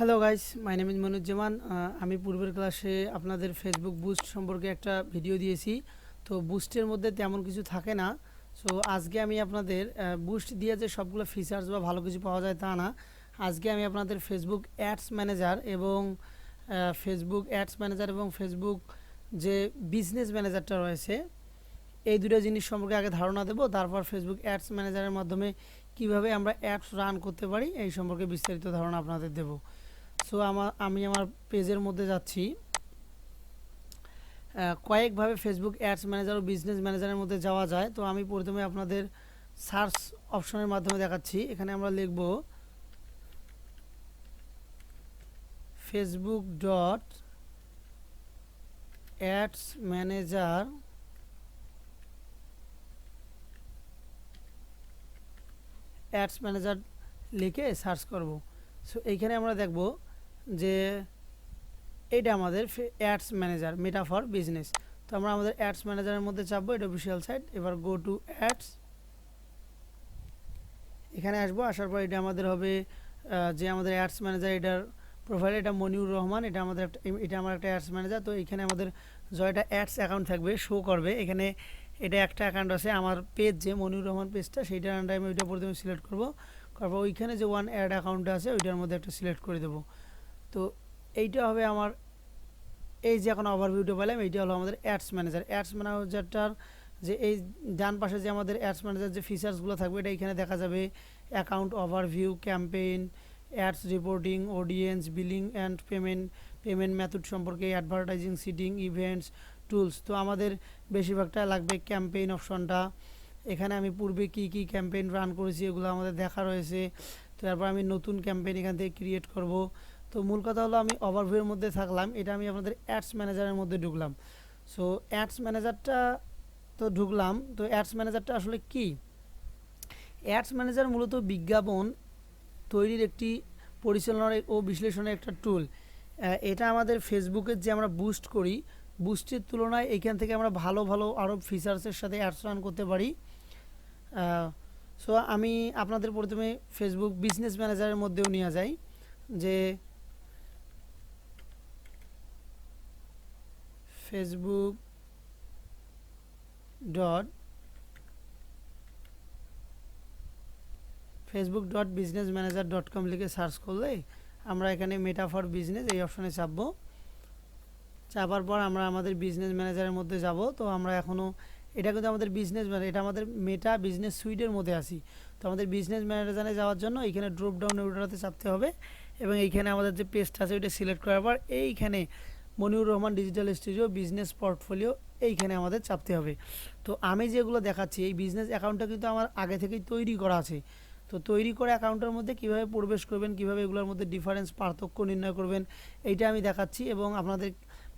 Hello guys my name is Manuzzaman আমি পূর্বের ক্লাসে আপনাদের ফেসবুক বুস্ট সম্পর্কে একটা ভিডিও দিয়েছি। তো বুস্টের মধ্যে তেমন কিছু থাকে না। সো আজকে আমি আপনাদের বুস্ট দিয়ে যে সবগুলো ফিচার্স বা ভালো কিছু পাওয়া যায় তা না, আজকে আমি আপনাদের ফেসবুক অ্যাডস ম্যানেজার এবং ফেসবুক অ্যাডস ম্যানেজার এবং ফেসবুক যে বিজনেস ম্যানেজারটা রয়েছে, এই দুটো জিনিস সম্পর্কে আগে ধারণা দেবো, তারপর ফেসবুক অ্যাডস ম্যানেজারের মাধ্যমে কীভাবে আমরা অ্যাপস রান করতে পারি, এই সম্পর্কে বিস্তারিত ধারণা আপনাদের দেবো। সো আমার, আমি আমার পেজের মধ্যে যাচ্ছি। কয়েকভাবে ফেসবুক অ্যাডস ম্যানেজার ও বিজনেস ম্যানেজারের মধ্যে যাওয়া যায়। তো আমি প্রথমে আপনাদের সার্চ অপশনের মাধ্যমে দেখাচ্ছি। এখানে আমরা লিখব Facebook dot ads manager ads manager লিখে সার্চ করব। সো এইখানে আমরা দেখব যে এটা আমাদের ads manager Meta for business তো আমরা আমাদের অ্যাডস ম্যানেজারের মধ্যে চাপবো, এটা অফিসিয়াল সাইট এবার গো টু অ্যাডস এখানে আসব, আসার পর এটা আমাদের হবে যে আমাদের অ্যাডস ম্যানেজার এটার প্রোফাইল এটা মনিউর রহমান, এটা আমাদের একটা এটা আমার একটা অ্যাডস ম্যানেজার তো এখানে আমাদের জয়টা অ্যাডস অ্যাকাউন্ট থাকবে শো করবে। এখানে এটা একটা অ্যাকাউন্ট আছে, আমার পেজ যে মনিউর রহমান পেজটা সেইটার আন্ডারে আমি ওইটা প্রথমে সিলেক্ট করব। তারপর ওইখানে যে ওয়ান অ্যাড অ্যাকাউন্ট আছে, ওইটার মধ্যে একটা সিলেক্ট করে দেবো। তো এইটা হবে আমার, এই যে এখন ওভারভিউটা পেলাম, এইটা হলো আমাদের অ্যাডস ম্যানেজার অ্যাডস ম্যানেজারটার যে এই ডান পাশে যে আমাদের অ্যাডস ম্যানেজার যে ফিচার্সগুলো থাকবে, এটা এখানে দেখা যাবে account overview campaign ads reporting audience billing and payment payment method সম্পর্কে অ্যাডভার্টাইজিং সিটিং ইভেন্টস টুলস তো আমাদের বেশিরভাগটা লাগবে ক্যাম্পেইন অপশনটা এখানে আমি পূর্বে কি কি ক্যাম্পেইন রান করেছি, এগুলো আমাদের দেখা রয়েছে। তারপর আমি নতুন ক্যাম্পেইন এখান থেকে ক্রিয়েট করব। তো মূল কথা হলো আমি ওভারভিউর মধ্যে থাকলাম। এটা আমি আপনাদের অ্যাডস ম্যানেজারের মধ্যে ঢুকলাম। সো অ্যাডস ম্যানেজারটা তো ঢুকলাম। তো অ্যাডস ম্যানেজারটা আসলে কি? অ্যাডস ম্যানেজার মূলত বিজ্ঞাপন তৈরির একটি পরিচালনার ও বিশ্লেষণের একটা টুল এটা আমাদের ফেসবুকের যে আমরা বুস্ট করি বুস্টের তুলনায় এখান থেকে আমরা ভালো ভালো আরও ফিচার্সের সাথে অ্যাডস রান করতে পারি। সো আমি আপনাদের প্রথমে ফেসবুক বিজনেস ম্যানেজারের মধ্যেও নিয়ে যাই। যে Facebook dot Facebook dot business manager dot com লিখে সার্চ করলে আমরা এখানে মেটা ফর বিজনেস এই অপশানে চাপবো। চাপার পর আমরা আমাদের বিজনেস ম্যানেজারের মধ্যে যাব। তো আমরা এখনও এটা কিন্তু আমাদের বিজনেস এটা আমাদের মেটা বিজনেস সুইটের মধ্যে আসি তো আমাদের বিজনেস ম্যানেজারে যাওয়ার জন্য এইখানে ড্রপ ডাউন ওটাতে চাপতে হবে এবং এইখানে আমাদের যে পেজটা আছে ওইটা সিলেক্ট করার পর এইখানে Moniur Rahman digital studio, business portfolio, এইখানে আমাদের চাপতে হবে। তো আমি যেগুলো দেখাচ্ছি, এই বিজনেস অ্যাকাউন্টটা কিন্তু আমার আগে থেকেই তৈরি করা আছে। তো তৈরি করে অ্যাকাউন্টের মধ্যে কীভাবে প্রবেশ করবেন, কীভাবে এগুলোর মধ্যে ডিফারেন্স, পার্থক্য নির্ণয় করবেন, এইটা আমি দেখাচ্ছি এবং আপনাদের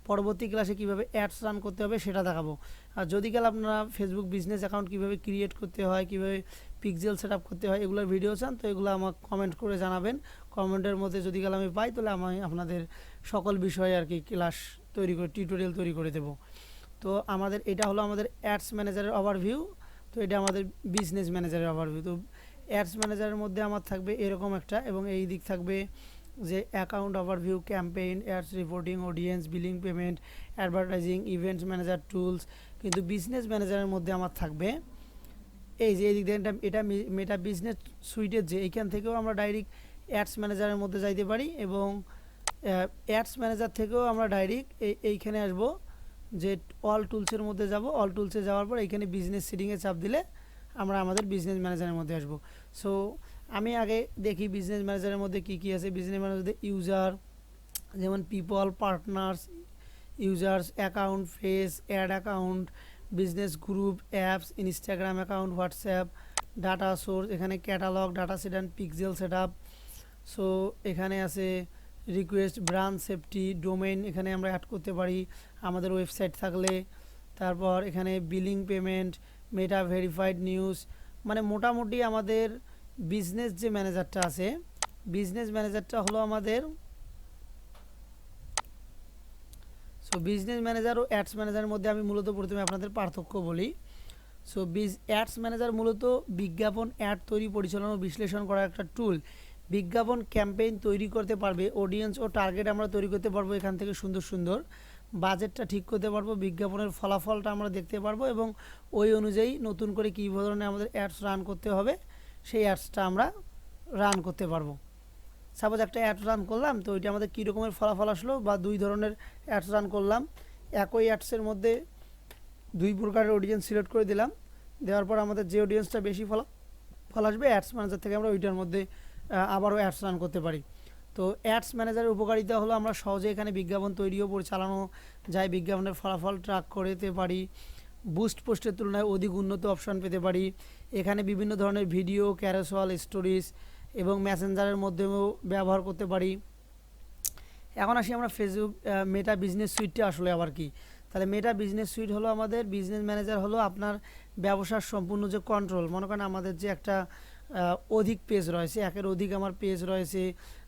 পরবর্তী ক্লাসে কীভাবে অ্যাডস রান করতে হবে সেটা দেখাবো। আর যদি গেলে আপনারা ফেসবুক বিজনেস অ্যাকাউন্ট কীভাবে ক্রিয়েট করতে হয়, কীভাবে পিক্সেল সেট আপ করতে হয়, এগুলোর ভিডিও চান, তো এগুলো আমাকে কমেন্ট করে জানাবেন। কমেন্টের মধ্যে যদি গেলে আমি পাই, তাহলে আমি আপনাদের সকল বিষয়ে আর কি ক্লাস তৈরি করে টিউটোরিয়াল তৈরি করে দেব। তো আমাদের, এটা হলো আমাদের অ্যাডস ম্যানেজারের ওভারভিউ তো এটা আমাদের বিজনেস ম্যানেজারের ওভারভিউ তো অ্যাডস ম্যানেজারের মধ্যে আমার থাকবে এরকম একটা এবং এই দিক থাকবে যে account overview campaign ads reporting audience billing payment advertising events manager tools কিন্তু বিজনেস ম্যানেজারের মধ্যে আমার থাকবে এই যে, এই দিক থেকে এটা এটা মেটা বিজনেস সুইটের যে, এইখান থেকেও আমরা ডাইরেক্ট অ্যাডস ম্যানেজারের মধ্যে যাইতে পারি এবং অ্যাডস ম্যানেজার থেকেও আমরা ডাইরেক্ট এই, এইখানে আসব, যে অল টুলসের মধ্যে যাব। অল টুলসে যাওয়ার পর এইখানে বিজনেস সিটিংয়ে চাপ দিলে আমরা আমাদের বিজনেস ম্যানেজারের মধ্যে আসব। সো আমি আগে দেখি বিজনেস ম্যানেজারের মধ্যে কী কী আছে। বিজনেস ম্যানেজারদের ইউজার যেমন people partners users account face ad account business group apps Instagram account WhatsApp data source এখানে catalog data set and pixel set up so এখানে আছে রিকোয়েস্ট ব্রাঞ্চ সেফটি ডোমেইন এখানে আমরা অ্যাড করতে পারি। আমাদের ওয়েবসাইট থাকলে, তারপর এখানে billing payment Meta verified news মানে মোটামুটি আমাদের বিজনেস যে ম্যানেজারটা আছে বিজনেস ম্যানেজারটা হলো আমাদের সো বিজনেস ম্যানেজার ও অ্যাডস ম্যানেজারের মধ্যে আমি মূলত প্রথমে আপনাদের পার্থক্য বলি। সো বিজ অ্যাডস ম্যানেজার মূলত বিজ্ঞাপন অ্যাড তৈরি, পরিচালনা ও বিশ্লেষণ করার একটা টুল বিজ্ঞাপন ক্যাম্পেইন তৈরি করতে পারবে অডিয়েন্স ও টার্গেট আমরা তৈরি করতে পারব এখান থেকে সুন্দর সুন্দর। বাজেটটা ঠিক করতে পারব, বিজ্ঞাপনের ফলাফলটা আমরা দেখতে পারব এবং ওই অনুযায়ী নতুন করে কী ধরনের আমাদের অ্যাডস রান করতে হবে, সেই অ্যাডসটা আমরা রান করতে পারব। সাপোজ একটা অ্যাডস রান করলাম, তো ওইটা আমাদের কী রকমের ফলাফল আসলো বা দুই ধরনের অ্যাডস রান করলাম, একই অ্যাডসের মধ্যে দুই প্রকারের অডিয়েন্স সিলেক্ট করে দিলাম, দেওয়ার পর আমাদের যে অডিয়েন্সটা বেশি ফলা, ফল আসবে অ্যাডস ম্যানেজার থেকে আমরা ওইটার মধ্যে আবারও অ্যাডস রান করতে পারি। তো অ্যাডস ম্যানেজারের উপকারিতা হলো আমরা সহজে এখানে বিজ্ঞাপন তৈরিও পরিচালানো যায়। বিজ্ঞাপনের ফলাফল ট্র্যাক করতে পারি। বুস্ট পোস্টের তুলনায় অধিক উন্নত অপশন পেতে পারি। এখানে বিভিন্ন ধরনের ভিডিও ক্যারোসল স্টোরিজ এবং মেসেঞ্জারের মধ্যেও ব্যবহার করতে পারি। এখন আসি আমরা ফেসবুক মেটা বিজনেস সুইটটা আসলে আবার কি? তাহলে মেটা বিজনেস সুইট হলো আমাদের বিজনেস ম্যানেজার হলো আপনার ব্যবসার সম্পূর্ণ যে কন্ট্রোল মনে করেন আমাদের যে একটা অধিক পেজ রয়েছে, একের অধিক আমার পেজ রয়েছে,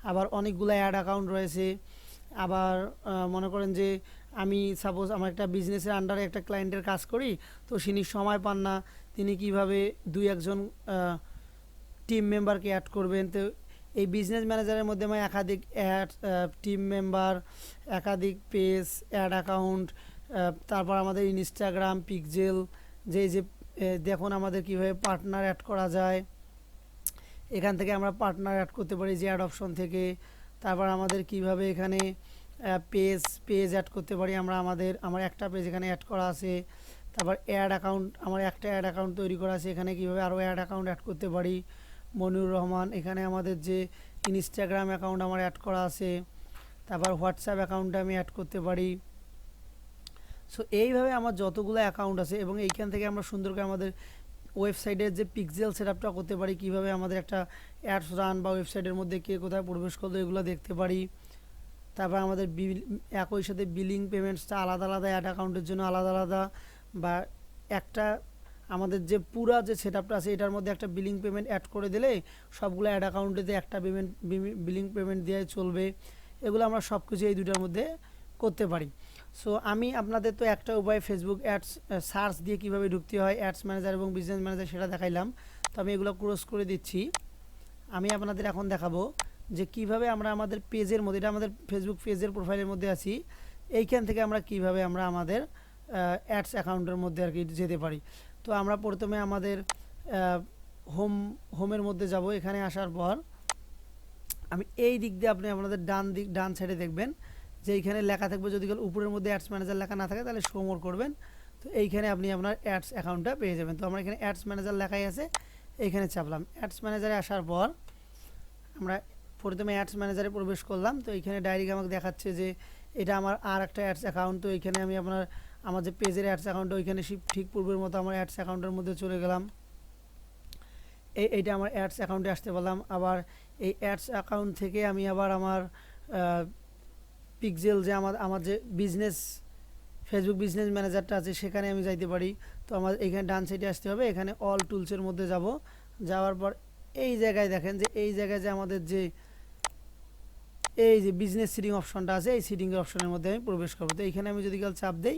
আবার অনেকগুলো অ্যাড অ্যাকাউন্ট রয়েছে। আবার মনে করেন যে আমি সাপোজ আমার একটা বিজনেসের আন্ডারে একটা ক্লায়েন্টের কাজ করি, তো তিনি সময় পান না, তিনি কীভাবে দুই একজন টিম মেম্বারকে অ্যাড করবেন? তো এই বিজনেস ম্যানেজারের মধ্যে আমি একাধিক অ্যাড টিম মেম্বার একাধিক পেজ অ্যাড অ্যাকাউন্ট তারপর আমাদের ইনস্টাগ্রাম পিকজেল যে যে দেখুন আমাদের কীভাবে পার্টনার অ্যাড করা যায়। এখান থেকে আমরা পার্টনার অ্যাড করতে পারি যে অ্যাড অপশন থেকে। তারপর আমাদের কীভাবে এখানে পেজ পেজ অ্যাড করতে পারি আমরা আমাদের, আমার একটা পেজ এখানে অ্যাড করা আছে। তারপর অ্যাড অ্যাকাউন্ট আমার একটা অ্যাড অ্যাকাউন্ট তৈরি করা আছে। এখানে কীভাবে আরও অ্যাড অ্যাকাউন্ট অ্যাড করতে পারি? মনিউর রহমান, এখানে আমাদের যে ইনস্টাগ্রাম অ্যাকাউন্ট আমার অ্যাড করা আছে। তারপর হোয়াটসঅ্যাপ অ্যাকাউন্টে আমি অ্যাড করতে পারি। সো এইভাবে আমার যতগুলো অ্যাকাউন্ট আছে এবং এইখান থেকে আমরা সুন্দর করে আমাদের ওয়েবসাইটের যে পিক্সেল সেটআপটা করতে পারি, কীভাবে আমাদের একটা অ্যাডস রান বা ওয়েবসাইটের মধ্যে কে কোথায় প্রবেশ করল, এগুলো দেখতে পারি। তারপর আমাদের বিল একই সাথে বিলিং পেমেন্টসটা আলাদা আলাদা অ্যাড অ্যাকাউন্টের জন্য আলাদা আলাদা বা একটা আমাদের যে পুরা যে সেটআপটা আছে, এটার মধ্যে একটা বিলিং পেমেন্ট অ্যাড করে দিলে সবগুলো অ্যাড অ্যাকাউন্টেতে একটা পেমেন্ট বিলিং পেমেন্ট দিয়ে চলবে। এগুলো আমরা সব কিছু এই দুটার মধ্যে করতে পারি। সো আমি আপনাদের তো একটা উপায় ফেসবুক অ্যাডস সার্চ দিয়ে কীভাবে ঢুকতে হয় অ্যাডস ম্যানেজার এবং বিজনেস ম্যানেজার সেটা দেখাইলাম। তো আমি এগুলো ক্রস করে দিচ্ছি। আমি আপনাদের এখন দেখাবো যে কীভাবে আমরা আমাদের পেজের মধ্যে, এটা আমাদের ফেসবুক পেজের প্রোফাইলের মধ্যে আছি, এইখান থেকে আমরা কীভাবে আমরা আমাদের অ্যাডস অ্যাকাউন্টের মধ্যে আর কি যেতে পারি। তো আমরা প্রথমে আমাদের হোম হোমের মধ্যে যাব। এখানে আসার পর আমি এই দিক দিয়ে আপনি আপনাদের ডান দিক, ডান সাইডে দেখবেন। যে এইখানে লেখা থাকবে, যদি উপরের মধ্যে অ্যাডস ম্যানেজার লেখা না থাকে, তাহলে শোমোর করবেন। তো এইখানে আপনি আপনার অ্যাডস অ্যাকাউন্টটা পেয়ে যাবেন। তো আমরা এখানে অ্যাডস ম্যানেজার লেখাই আছে, এইখানে চাপলাম। অ্যাডস ম্যানেজারে আসার পর আমরা প্রথমে অ্যাডস ম্যানেজারে প্রবেশ করলাম। তো এইখানে ডাইরেক্ট আমাকে দেখাচ্ছে যে এটা আমার আর একটা অ্যাডস অ্যাকাউন্ট তো এইখানে আমি আপনার, আমার যে পেজের অ্যাডস অ্যাকাউন্ট ওইখানে ঠিক পূর্বের মতো আমার অ্যাডস অ্যাকাউন্টের মধ্যে চলে গেলাম। এই এইটা আমার অ্যাডস অ্যাকাউন্টে আসতে পারলাম। আবার এই অ্যাডস অ্যাকাউন্ট থেকে আমি আবার আমার পিকজেল যে আমার আমার যে বিজনেস ফেসবুক বিজনেস ম্যানেজারটা আছে, সেখানে আমি যাইতে পারি। তো আমার এখানে ডান সাইডে আসতে হবে, এখানে অল টুলসের মধ্যে যাব। যাওয়ার পর এই জায়গায় দেখেন যে, এই জায়গায় যে আমাদের যে, এই যে বিজনেস সিটিং অপশনটা আছে, এই সিটিংয়ের অপশনের মধ্যে আমি প্রবেশ করব। তো এইখানে আমি যদি কাল চাপ দেই,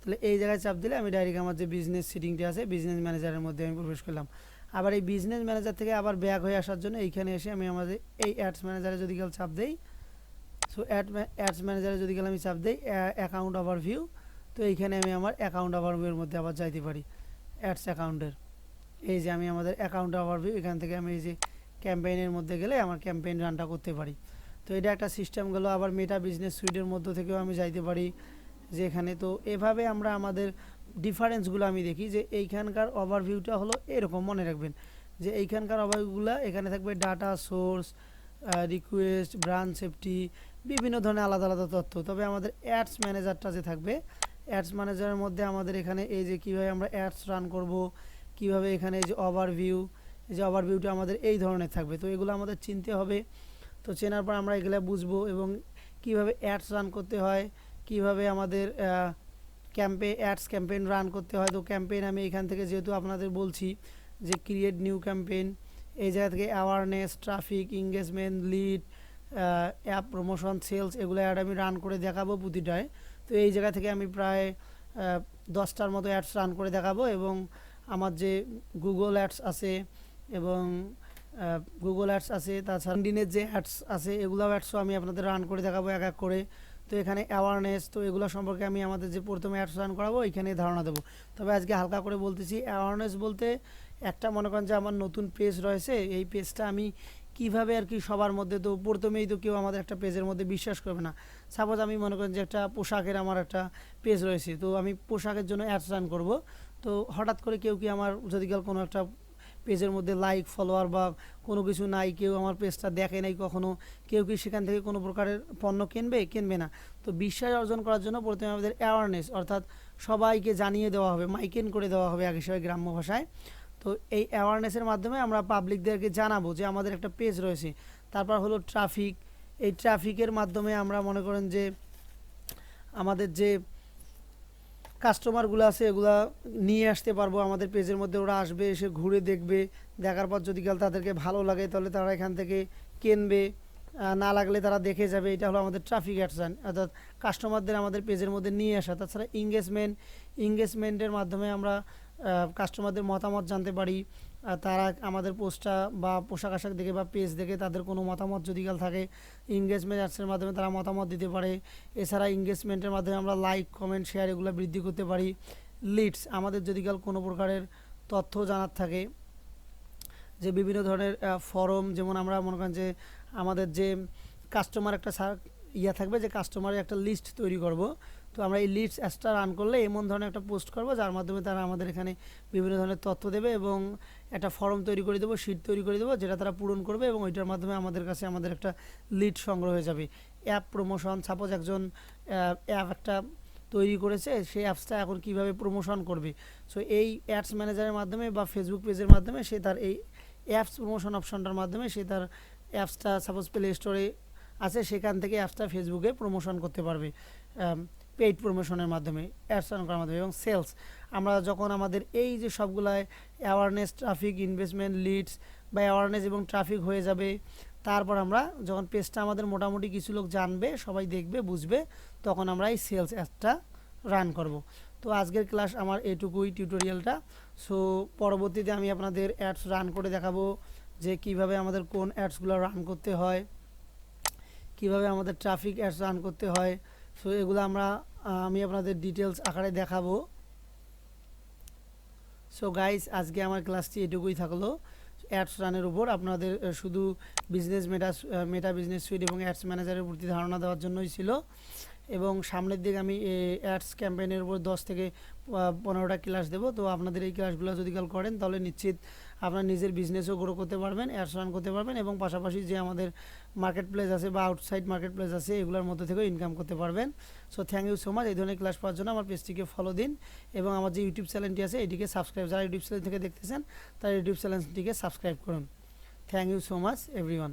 তাহলে এই জায়গায় চাপ দিলে আমি ডাইরেক্ট আমার যে বিজনেস সিটিংটা আছে বিজনেস ম্যানেজারের মধ্যে আমি প্রবেশ করলাম। আবার এই বিজনেস ম্যানেজার থেকে আবার ব্যাক হয়ে আসার জন্য এইখানে এসে আমি আমাদের এই অ্যাডস ম্যানেজারে যদি কাল চাপ দেই সো অ্যাড অ্যাডস ম্যানেজারে যদি গেলে আমি চাপ দেই অ্যাকাউন্ট ওভারভিউ তো এইখানে আমি আমার অ্যাকাউন্ট ওভারভিউর মধ্যে আবার যাইতে পারি অ্যাডস অ্যাকাউন্টের এই যে আমি আমাদের অ্যাকাউন্ট ওভারভিউ এখান থেকে আমি এই যে ক্যাম্পেইনের মধ্যে গেলে আমার ক্যাম্পেইন রানটা করতে পারি। তো এটা একটা সিস্টেম গেলো, আবার মেটা বিজনেস সুইটের মধ্য থেকেও আমি যাইতে পারি যে এখানে তো এভাবে আমরা আমাদের ডিফারেন্সগুলো আমি দেখি যে এইখানকার ওভারভিউটা হলো এরকম মনে রাখবেন, যে এইখানকার ওভারভিউগুলো এখানে থাকবে data source request branch safety বিভিন্ন ধরনের আলাদা আলাদা তথ্য। তবে আমাদের অ্যাডস ম্যানেজারটা যে থাকবে অ্যাডস ম্যানেজারের মধ্যে আমাদের এখানে এই যে কীভাবে আমরা অ্যাডস রান করব, কীভাবে এখানে এই যে ওভারভিউ এই যে ওভারভিউটা আমাদের এই ধরনের থাকবে। তো এগুলো আমাদের চিনতে হবে। তো চেনার পর আমরা এগুলো বুঝব এবং কীভাবে অ্যাডস রান করতে হয়, কীভাবে আমাদের ক্যাম্পে অ্যাডস ক্যাম্পেইন রান করতে হয়। তো ক্যাম্পেইন আমি এখান থেকে যেহেতু আপনাদের বলছি যে ক্রিয়েট নিউ ক্যাম্পেইন এই জায়গা থেকে awareness traffic engagement lead app promotion sales এগুলো অ্যাড আমি রান করে দেখাবো প্রতিটায়। তো এই জায়গা থেকে আমি প্রায় দশটার মতো অ্যাডস রান করে দেখাবো এবং আমার যে গুগল অ্যাডস আছে এবং গুগল অ্যাডস আছে, তাছাড়া দিনের যে অ্যাডস আছে এগুলো অ্যাডসও আমি আপনাদের রান করে দেখাবো এক এক করে। তো এখানে অ্যাওয়ারনেস তো এগুলো সম্পর্কে আমি আমাদের যে প্রথমে অ্যাডস রান করাবো এখানে ধারণা দেবো। তবে আজকে হালকা করে বলতেছি অ্যাওয়ারনেস বলতে একটা মনে করেন যে আমার নতুন পেজ রয়েছে, এই পেজটা আমি কীভাবে আর কি সবার মধ্যে তো প্রথমেই তো কেউ আমাদের একটা পেজের মধ্যে বিশ্বাস করবে না। সাপোজ আমি মনে করেন যে একটা পোশাকের আমার একটা পেজ রয়েছে, তো আমি পোশাকের জন্য অ্যাডস রান করব। তো হঠাৎ করে কেউ কি আমার যদি কাল কোনো একটা পেজের মধ্যে লাইক ফলোয়ার বা কোনো কিছু নাই, কেউ আমার পেজটা দেখে নাই কখনো, কেউ কি সেখান থেকে কোনো প্রকারের পণ্য কিনবে? কিনবে না। তো বিশ্বাস অর্জন করার জন্য প্রথমে আমাদের অ্যাওয়ারনেস অর্থাৎ সবাইকে জানিয়ে দেওয়া হবে মাইকেন করে দেওয়া হবে আগে সবাই গ্রাম্য ভাষায়। তো এই অ্যাওয়ারনেসের মাধ্যমে আমরা পাবলিকদেরকে জানাব যে আমাদের একটা পেজ রয়েছে। তারপর হলো ট্রাফিক এই ট্রাফিকের মাধ্যমে আমরা মনে করেন যে আমাদের যে কাস্টমারগুলো আছে, এগুলা নিয়ে আসতে পারব। আমাদের পেজের মধ্যে ওরা আসবে, এসে ঘুরে দেখবে। দেখার পর যদি কাল তাদেরকে ভালো লাগে, তাহলে তারা এখান থেকে কিনবে। না লাগলে তারা দেখে যাবে। এটা হলো আমাদের ট্রাফিক অ্যাডসান অর্থাৎ কাস্টমারদের আমাদের পেজের মধ্যে নিয়ে আসা। তাছাড়া ইংগেজমেন্ট ইংগেজমেন্টের মাধ্যমে আমরা কাস্টমারদের মতামত জানতে পারি তারা আমাদের পোস্টটা বা পোশাক আশাক দেখে বা পেজ দেখে তাদের কোনো মতামত যদি কাল থাকে ইংগেজমেন্ট অ্যাডসের মাধ্যমে তারা মতামত দিতে পারে। এছাড়া ইংগেজমেন্টের মাধ্যমে আমরা লাইক কমেন্ট শেয়ার এগুলো বৃদ্ধি করতে পারি। লিডস আমাদের যদি কাল কোনো প্রকারের তথ্য জানার থাকে, যে বিভিন্ন ধরনের ফরম যেমন আমরা মনে করেন যে আমাদের যে কাস্টমার একটা ইয়া থাকবে যে কাস্টমারের একটা লিস্ট তৈরি করব। তো আমরা এই লিডস অ্যাডসটা রান করলে এমন ধরনের একটা পোস্ট করব, যার মাধ্যমে তারা আমাদের এখানে বিভিন্ন ধরনের তথ্য দেবে এবং একটা ফর্ম তৈরি করে দেবো শিট তৈরি করে দেবো, যেটা তারা পূরণ করবে এবং ওইটার মাধ্যমে আমাদের কাছে আমাদের একটা লিড সংগ্রহ হয়ে যাবে। অ্যাপ প্রমোশন সাপোজ একজন অ্যাপ একটা তৈরি করেছে, সেই অ্যাপসটা এখন কীভাবে প্রমোশন করবে? সো এই অ্যাডস ম্যানেজারের মাধ্যমে বা ফেসবুক পেজের মাধ্যমে সে তার এই অ্যাপস প্রমোশন অপশনটার মাধ্যমে সে তার অ্যাপসটা সাপোজ প্লে স্টোরে আছে, সেখান থেকে অ্যাপসটা ফেসবুকে প্রমোশন করতে পারবে। পেইড প্রমোশনের মাধ্যমে অ্যাডস রান করার মাধ্যমে এবং সেলস আমরা যখন আমাদের এই যে সবগুলায় অ্যাওয়ারনেস ট্রাফিক ইনভেস্টমেন্ট লিডস বা অ্যাওয়ারনেস এবং ট্রাফিক হয়ে যাবে, তারপর আমরা যখন পেজটা আমাদের মোটামুটি কিছু লোক জানবে, সবাই দেখবে, বুঝবে, তখন আমরা এই সেলস অ্যাপটা রান করব। তো আজকের ক্লাস আমার এটুকুই টিউটোরিয়ালটা সো পরবর্তীতে আমি আপনাদের অ্যাডস রান করে দেখাবো যে কীভাবে আমাদের কোন অ্যাডসগুলো রান করতে হয়, কীভাবে আমাদের ট্রাফিক অ্যাডস রান করতে হয়। সো এগুলো আমরা আমি আপনাদের ডিটেলস আকারে দেখাবো। সো গাইস আজকে আমার ক্লাসটি এটুকুই থাকল। অ্যাডস রানের উপর আপনাদের শুধু business Meta Meta business suite এবং অ্যাডস ম্যানেজারের প্রতি ধারণা দেওয়ার জন্যই ছিল। এবং সামনের দিকে আমি অ্যাডস ক্যাম্পেইনের উপর দশ থেকে পনেরোটা ক্লাস দেবো। তো আপনাদের এই ক্লাসগুলো যদি কাল করেন, তাহলে নিশ্চিত আপনার নিজের বিজনেসও গ্রো করতে পারবেন অ্যাডস রান করতে পারবেন এবং পাশাপাশি যে আমাদের মার্কেট প্লেস আছে বা আউটসাইড মার্কেট প্লেস আছে, এগুলোর মধ্যে থেকেও ইনকাম করতে পারবেন। So thank you so much এই ধরনের ক্লাস পাওয়ার জন্য আমার পেজটিকে ফলো দিন এবং আমার যে ইউটিউব চ্যানেলটি আছে, এটিকে সাবস্ক্রাইব যারা ইউটিউব চ্যানেল থেকে দেখতেছেন, তারা ইউটিউব চ্যানেলটিকে সাবস্ক্রাইব করুন। Thank you so much everyone